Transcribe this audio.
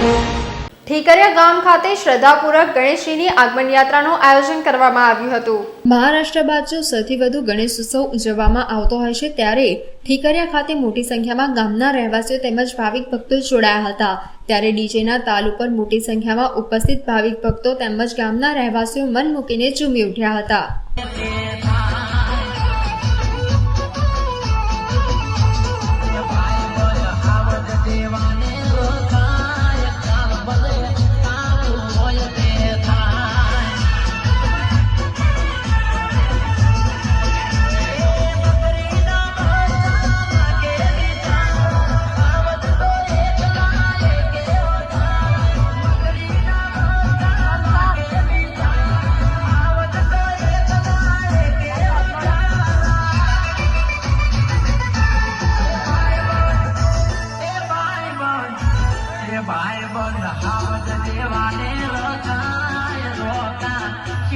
ઠીકરિયા ગામ ખાતે શ્રદ્ધાપૂર્વક ગણેશજીની આગમન યાત્રાનું આયોજન કરવામાં આવ્યું હતું. મહારાષ્ટ્ર બાદ જો સૌથી વધુ ગણેશ ઉત્સવ ઉજવવામાં આવતો હોય છે, ત્યારે ઠીકરિયા ખાતે મોટી સંખ્યામાં ગામના રહેવાસીઓ તેમજ ભાવિક ભક્તો જોડાયા હતા. ત્યારે ડીજેના તાલ ઉપર મોટી સંખ્યામાં ઉપસ્થિત ભાવિક ભક્તો તેમજ ગામના રહેવાસીઓ મન મૂકીને ઝૂમી ઉઠ્યા હતા. बाय बघ हावत देवाने लोक